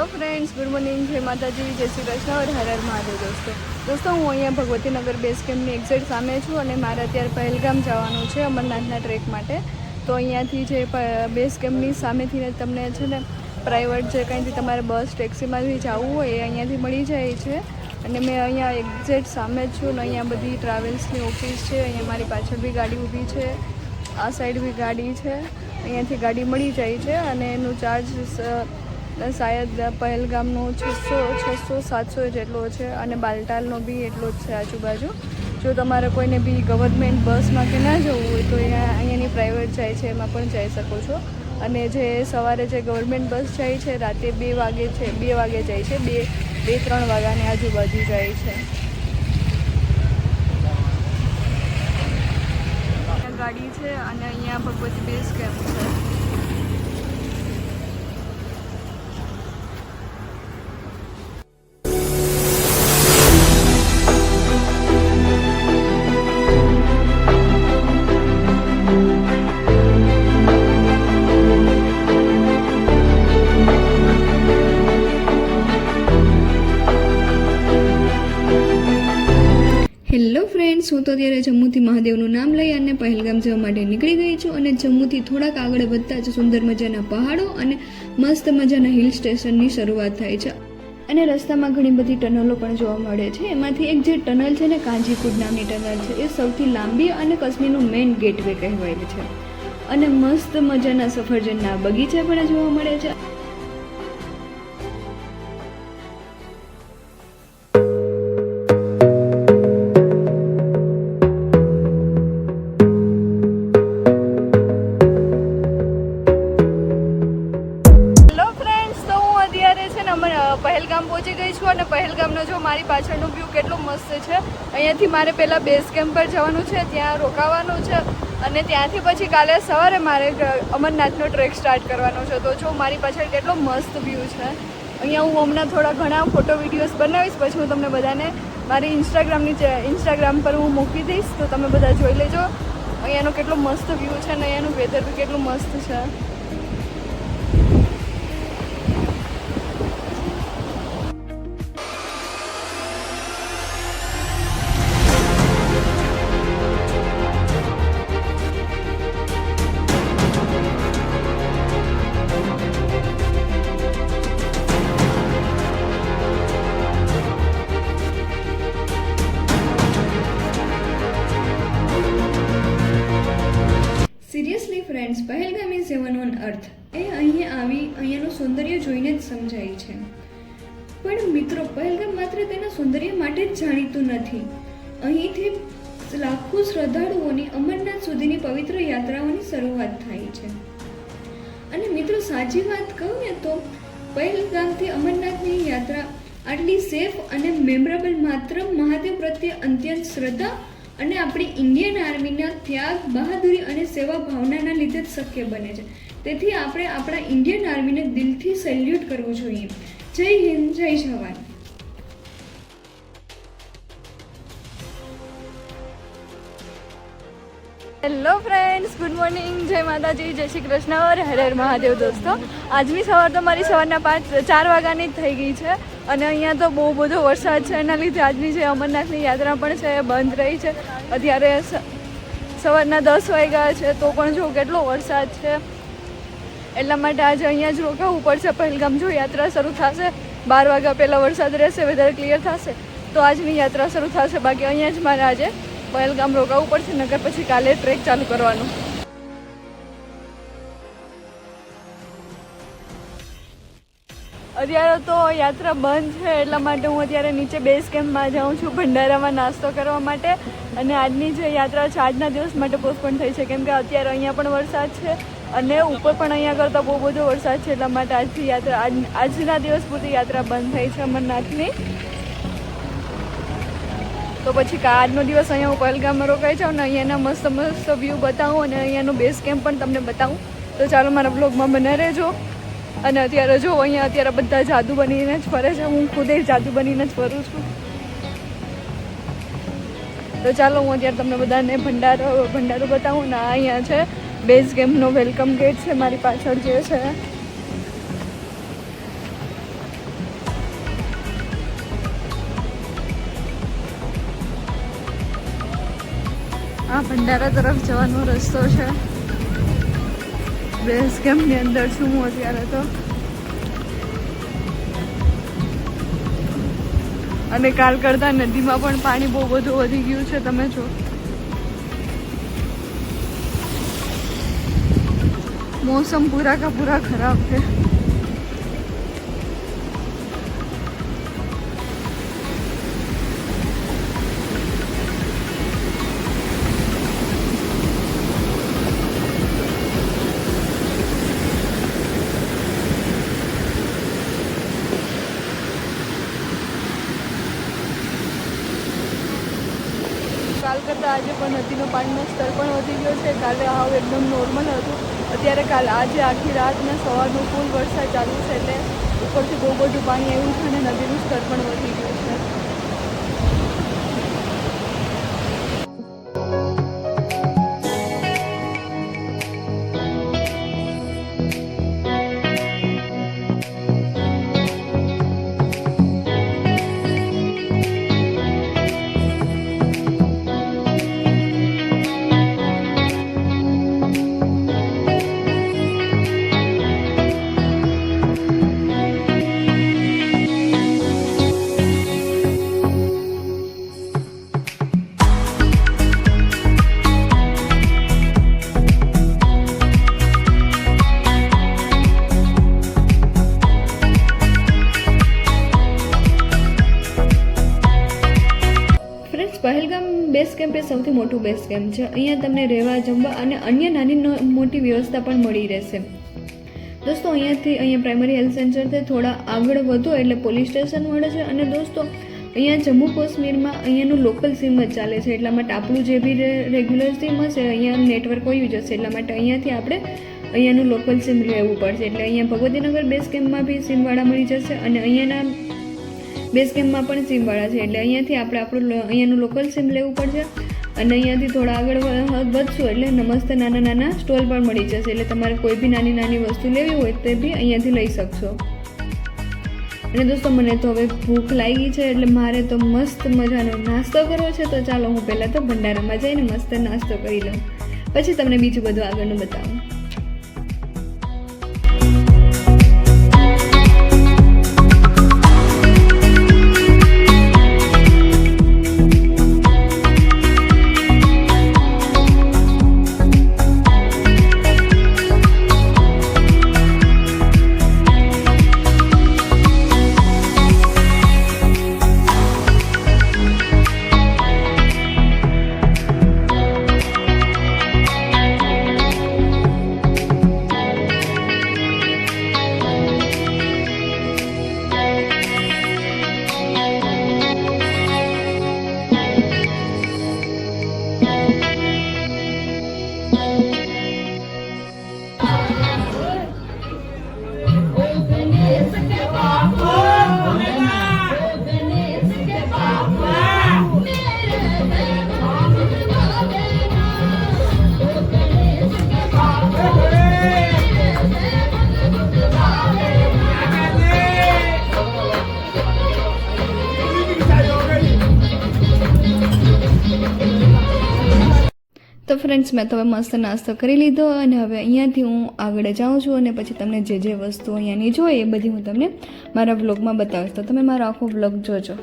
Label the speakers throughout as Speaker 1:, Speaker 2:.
Speaker 1: Hello friends, good morning. જય માતાજી, જય શ્રી કૃષ્ણ. ઓર હર હર મહાદેવ દોસ્તો. દોસ્તો, હું અહીંયા ભગવતીનગર બેઝ કેમ્પની એક્ઝેક્ટ સામે છું અને મારે અત્યારે પહેલગામ જવાનું છે અમરનાથના ટ્રેક માટે. તો અહીંયાથી જે બેઝ કેમ્પની સામેથી તમને છે ને પ્રાઇવેટ જે કંઈથી તમારે બસ ટેક્સીમાંથી જવું હોય એ અહીંયાથી મળી જાય છે. અને મેં અહીંયા એક્ઝેક્ટ સામે જ છું ને અહીંયા બધી ટ્રાવેલ્સની ઓફિસ છે. અહીંયા મારી પાછળ બી ગાડી ઊભી છે. આ સાઈડ બી ગાડી છે. અહીંયાથી ગાડી મળી જાય છે અને એનું ચાર્જ શાયદ પહેલગામનો છસો છસો, સાતસો જેટલો છે અને બાલટાલનો બી એટલો જ છે આજુબાજુ. જો તમારે કોઈને બી ગવર્મેન્ટ બસમાં કે ના જવું હોય તો અહીંયા, અહીંયાની પ્રાઇવેટ જાય છે, એમાં પણ જઈ શકો છો. અને જે સવારે જે ગવર્મેન્ટ બસ જાય છે, રાતે બે વાગે છે, બે વાગે જાય છે, બે બે, ત્રણ વાગ્યાની આજુબાજુ જાય છે. ગાડી છે અને અહીંયા ભગવતી બેઝ કેમ્પ છે.
Speaker 2: હું તો ત્યારે જમ્મુથી મહાદેવનું નામ લઈ અને પહેલગામ જવા માટે નીકળી ગઈ છું અને જમ્મુથી થોડાક આગળ વધતા જ સુંદર મજાના પહાડો અને મસ્ત મજાના હિલ સ્ટેશનની શરૂઆત થાય છે. અને રસ્તામાં ઘણી બધી ટનલો પણ જોવા મળે છે. એમાંથી એક જે ટનલ છે ને કાંજીકુડ નામની ટનલ છે, એ સૌથી લાંબી અને કાશ્મીરનું મેઇન ગેટવે કહેવાય છે. અને મસ્ત મજાના સફરજનના બગીચા પણ જોવા મળે છે.
Speaker 1: અત્યારે ને અમે પહેલગામ પહોંચી ગઈ છું અને પહેલગામનો જો મારી પાછળનો વ્યૂ કેટલો મસ્ત છે. અહીંયાથી મારે પહેલાં બેઝ કેમ્પ પર જવાનું છે, ત્યાં રોકાવાનું છે અને ત્યાંથી પછી કાલે સવારે મારે અમરનાથનો ટ્રેક સ્ટાર્ટ કરવાનો છે. તો જો મારી પાછળ કેટલો મસ્ત વ્યૂ છે. અહીંયા હું હમણાં થોડા ઘણા ફોટો વિડીયોઝ બનાવીશ, પછી હું તમને બધાને મારી ઇન્સ્ટાગ્રામની જે- ઇન્સ્ટાગ્રામ પર હું મૂકી દઈશ, તો તમે બધા જોઈ લેજો. અહીંયાનો કેટલો મસ્ત વ્યૂ છે અને અહીંયાનું વેધર બી કેટલું મસ્ત છે.
Speaker 2: Seriously friends Pahalgam is heaven earth એ અહીંયા આવી, અહીંયાનું સૌંદર્ય જોઈને જ સમજાય છે. પણ મિત્રો, પહેલગામ માત્ર તેના સૌંદર્ય માટે જ જાણીતું નથી. અહીંથી લાખો શ્રદ્ધાળુઓની અમરનાથ સુધીની પવિત્ર યાત્રાઓની શરૂઆત થાય છે. અને મિત્રો, સાચી વાત કહું ને તો પહેલગામથી અમરનાથની યાત્રા આટલી સેફ અને મેમરેબલ માત્ર મહાદેવ પ્રત્યે અત્યંત શ્રદ્ધા અને આપણી ઇન્ડિયન આર્મીના ત્યાગ, બહાદુરી અને સેવા ભાવનાના લીધે જ શક્ય બને છે. તેથી આપણે આપણા ઇન્ડિયન આર્મીને દિલથી સેલ્યુટ કરવું જોઈએ. જય હિન્દ, જય જવાન.
Speaker 1: હેલો ફ્રેન્ડ્સ ગુડ મોર્નિંગ જય માતાજી, જય શ્રી કૃષ્ણ. ઓર હરે મહાદેવ દોસ્તો. આજની સવાર તો મારી સવારના પાંચ, ચાર વાગ્યાની જ થઈ ગઈ છે. અને અહીંયા તો બહુ બધો વરસાદ છે. એના લીધે આજની જે અમરનાથની યાત્રા પણ છે એ બંધ રહી છે. અત્યારે સવારના દસ વાગ્યા છે, તો પણ જો કેટલો વરસાદ છે. એટલા માટે આજે અહીંયા જ રોકાવું પડશે, પહેલગામ જો યાત્રા શરૂ થશે, બાર વાગ્યા પહેલાં વરસાદ રહેશે વેધર ક્લિયર થશે, તો આજની યાત્રા શરૂ થશે. બાકી અહીંયા જ મારે આજે પહેલગામ રોકાવું પડશે નગર પછી કાલે ટ્રેક ચાલુ કરવાનું. અત્યારે તો યાત્રા બંધ છે, એટલા માટે હું અત્યારે નીચે બેઝ કેમ્પમાં જાઉં છું ભંડારામાં નાસ્તો કરવા માટે. અને આજની જે યાત્રા છે, આજના દિવસ માટે પોસ્ટપોન થઈ છે. કેમ કે અત્યારે અહીંયા પણ વરસાદ છે અને ઉપર પણ અહીંયા કરતાં બહુ બધો વરસાદ છે, એટલા માટે આજથી યાત્રા, આજ, આજના દિવસ પૂરતી યાત્રા બંધ થઈ છે અમરનાથની. તો પછી આજનો દિવસ અહીંયા હું પહેલગામમાં રોકાઈ જાઉં ને અહીંયાના મસ્ત મસ્ત વ્યૂ બતાવું અને અહીંયાનો બેઝ કેમ્પ પણ તમને બતાવું. તો ચાલો મારા બ્લોગમાં બના રહેજો. અને અત્યારે જો અહીંયા અત્યારે બધા જાદુ બનીને જ ફરે છે. હું ખુદે જાદુ બનીને જ ફરું છું. તો ચાલો, હું અત્યારે તમને બધાને ભંડારો ભંડારો બતાવું. ને, અહીંયા છે બેઝ ગેમનો વેલકમ ગેટ છે મારી પાછળ જે છે.
Speaker 3: આ ભંડારા તરફ જવાનો રસ્તો છે. બેસ કેમ્પની અંદર છું હું અત્યારે તો? અને કાલ કરતા નદીમાં પણ પાણી બહુ બધું વધી ગયું છે, તમે છો મોસમ પૂરા કા પૂરા ખરાબ છે. નદીનો પાણીનું સ્તર પણ વધી ગયો છે. કાલે હાવ એકદમ નોર્મલ હતું. અત્યારે કાલ આજે આખી રાત ને સવારનો ફૂલ વરસાદ ચાલુ છે એટલે ઉપરથી બહુ બધું પાણી આવ્યું છે અને નદીનું સ્તર પણ વધી ગયું
Speaker 1: બેઝ કેમ્પ છે? અહીંયા તમને રહેવા, જમવા અને અન્ય નાની મોટી વ્યવસ્થા પણ મળી રહેશે. દોસ્તો, અહીંયાથી અહીંયા પ્રાઇમરી હેલ્થ સેન્ટરથી થોડા આગળ વધો એટલે પોલીસ સ્ટેશન મળે છે અને દોસ્તો, અહીંયા જમ્મુ કાશ્મીરમાં અહીંયાનું લોકલ સિમ જ ચાલે છે, એટલા માટે આપણું જે બી રેગ્યુલર સિમ હશે, અહીંયા નેટવર્ક હોયું જશે એટલા માટે અહીંયાથી આપણે અહીંયાનું લોકલ સિમ લેવું પડશે. એટલે અહીંયા ભગવતીનગર બેઝ કેમ્પમાં બી સિમવાળા મળી જશે અને અહીંયાના બેઝ કેમ્પમાં પણ સિમવાળા છે. એટલે અહીંયાથી આપણે આપણું અહીંયાનું લોકલ સિમ લેવું પડશે. અને અહીંયાથી થોડા આગળ વધશું એટલે નમસ્તે નાના નાના સ્ટોલ પણ મળી જશે. એટલે તમારે કોઈ બી નાની નાની વસ્તુ લેવી હોય તે બી અહીંયાથી લઈ શકશો. અને દોસ્તો, મને તો હવે ભૂખ લાગી છે એટલે મારે તો મસ્ત મજાનો નાસ્તો કરવો છે. તો ચાલો હું પહેલાં તો ભંડારામાં જઈને મસ્ત નાસ્તો કરી લઉં. પછી તમને બીજું બધું આગળનું બતાવું. તો ફ્રેન્ડ્સ મેં તો હવે મસ્ત નાસ્તો કરી લીધો અને હવે અહીંયાથી હું આગળ જાઉં છું અને પછી તમને જે જે વસ્તુ અહીંયાની જોઈએ એ બધી હું તમને મારા વ્લોગમાં બતાવીશ. તો તમે મારો આખો વ્લોગ જોજો.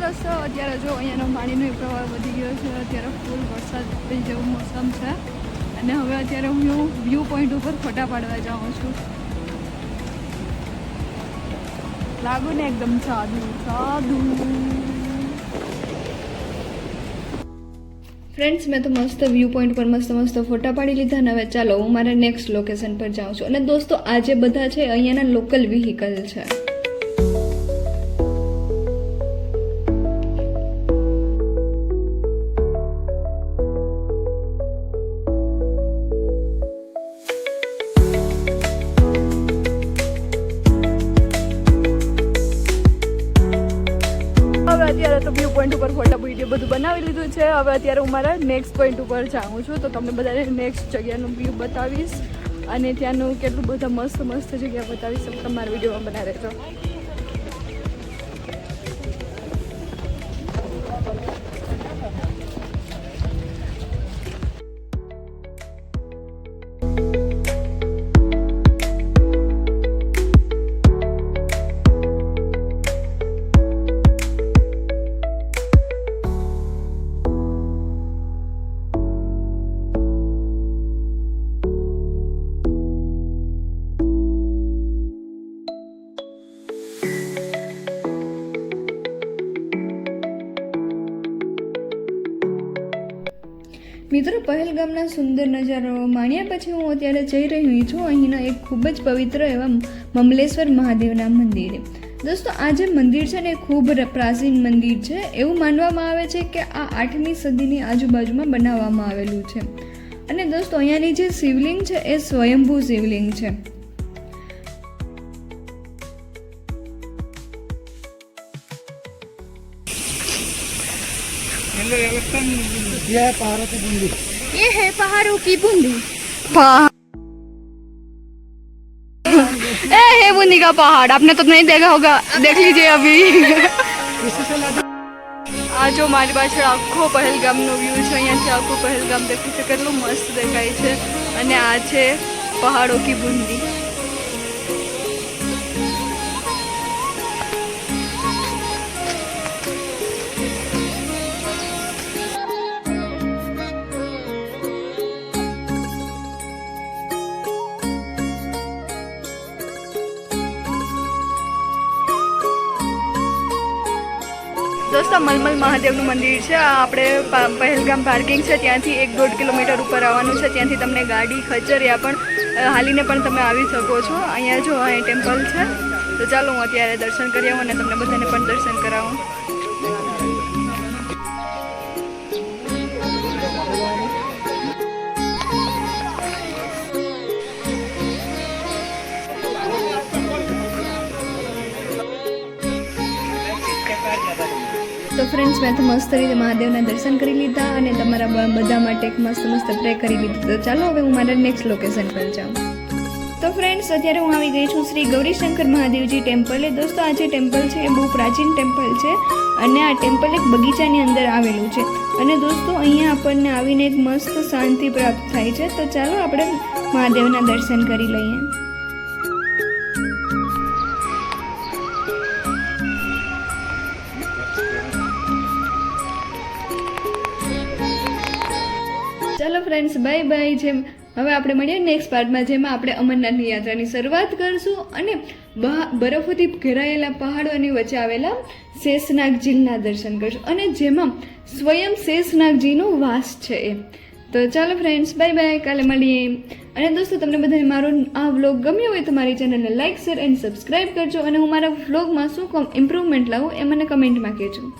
Speaker 3: ચાલો અત્યારે જો અહીંયાનો પાણીનો પ્રવાહ વધી ગયો છે, અત્યારે ફૂલ વરસાદ થઈ જેવું મોસમ છે. અને હવે અત્યારે હું વ્યૂ પોઈન્ટ ઉપર ફોટા પાડવા જાઉં છું. લાગુ ને એકદમ સાદું સાદું.
Speaker 1: ફ્રેન્ડ્સ મેં તો મસ્ત વ્યૂ પોઈન્ટ પર મસ્ત મસ્ત ફોટા પાડી લીધા અને હવે ચાલો હું મારા નેક્સ્ટ લોકેશન પર જાઉં છું. અને દોસ્તો આ જે બધા છે અહીંયાના લોકલ વ્હીકલ છે.
Speaker 4: પોઈન્ટ ઉપર ફોટા વીડિયો બધું બનાવી લીધું છે. હવે અત્યારે હું મારા નેક્સ્ટ પોઈન્ટ ઉપર જાઉં છું. તો તમને બધાને નેક્સ્ટ જગ્યાનું વ્યૂ બતાવીશ. અને ત્યાંનું કેટલું બધા મસ્ત મસ્ત જગ્યા બતાવીશ. તમે તમારા વિડીયોમાં બના રહેજો.
Speaker 1: સુંદર નજારો માણ્યા પછી હું અત્યારે જઈ રહી છું અહીંના એક ખૂબ જ પવિત્ર એવા મમલેશ્વર મહાદેવના મંદિરે દોસ્તો આ જે મંદિર છે ને એ ખૂબ ર- પ્રાચીન મંદિર છે એવું માનવામાં આવે છે કે આ આઠમી સદીની આજુબાજુમાં બનાવવામાં આવેલું છે અને દોસ્તો અહીંયાની જે શિવલિંગ છે એ સ્વયંભૂ શિવલિંગ છે
Speaker 2: यह है पहाड़ों की बूंदी
Speaker 1: ये है पहाड़ों की बूंदी
Speaker 4: ए है बूंदी का पहाड़ आपने तो नहीं देखा होगा देख लीजिए अभी
Speaker 2: इसी से लगा
Speaker 4: આ જો મારી પાછળ આખો પહેલગામનો વ્યૂ છે અહીંયાથી આખું પહેલગામ દેખાય છે કેટલું મસ્ત દેખાય છે અને આ છે પહાડો કી બુંદી દોસ્તો મલમલ મહાદેવનું મંદિર છે. આ આપણે પહેલગામ પાર્કિંગ છે. ત્યાંથી એક દોઢ કિલોમીટર ઉપર આવવાનું છે. ત્યાંથી તમને ગાડી, ખચરિયા પણ હાલીને પણ તમે આવી શકો છો. અહીંયા જો અહીં ટેમ્પલ છે. તો ચાલો હું અત્યારે દર્શન કરી આવું અને તમને બધાને પણ દર્શન કરાવું.
Speaker 1: ફ્રેન્ડ્સ મેં તો મસ્ત રીતે મહાદેવના દર્શન કરી લીધા અને તમારા બધા માટે એક મસ્ત મસ્ત પ્રે કરી લીધું તો ચાલો હવે હું મારા નેક્સ્ટ લોકેશન પર જાઉં. તો ફ્રેન્ડ્સ અત્યારે હું આવી ગઈ છું શ્રી ગૌરીશંકર મહાદેવજી ટેમ્પલે દોસ્તો, આ જે ટેમ્પલ છે એ બહુ પ્રાચીન ટેમ્પલ છે અને આ ટેમ્પલ એક બગીચાની અંદર આવેલું છે. અને દોસ્તો, અહીંયા આપણને આવીને એક મસ્ત શાંતિ પ્રાપ્ત થાય છે. તો ચાલો આપણે મહાદેવના દર્શન કરી લઈએ. ફ્રેન્ડ્સ બાય બાય જેમ હવે આપણે મળીએ નેક્સ્ટ પાર્ટમાં જેમાં આપણે અમરનાથની યાત્રાની શરૂઆત કરશું અને બરફોથી ઘેરાયેલા પહાડોની વચ્ચે આવેલા શેષનાગજીના દર્શન કરશું. અને જેમાં સ્વયં શેષનાગજીનો વાસ છે એ. તો ચાલો ફ્રેન્ડ્સ બાય બાય કાલે મળીએ. અને દોસ્તો, તમને બધાને મારો આ વ્લોગ ગમ્યો હોય તો મારી ચેનલને લાઇક શેર એન્ડ સબસ્ક્રાઇબ કરજો. અને હું મારા વ્લોગમાં શું ઇમ્પ્રુવમેન્ટ લાવું એ મને કમેન્ટમાં કહેજો.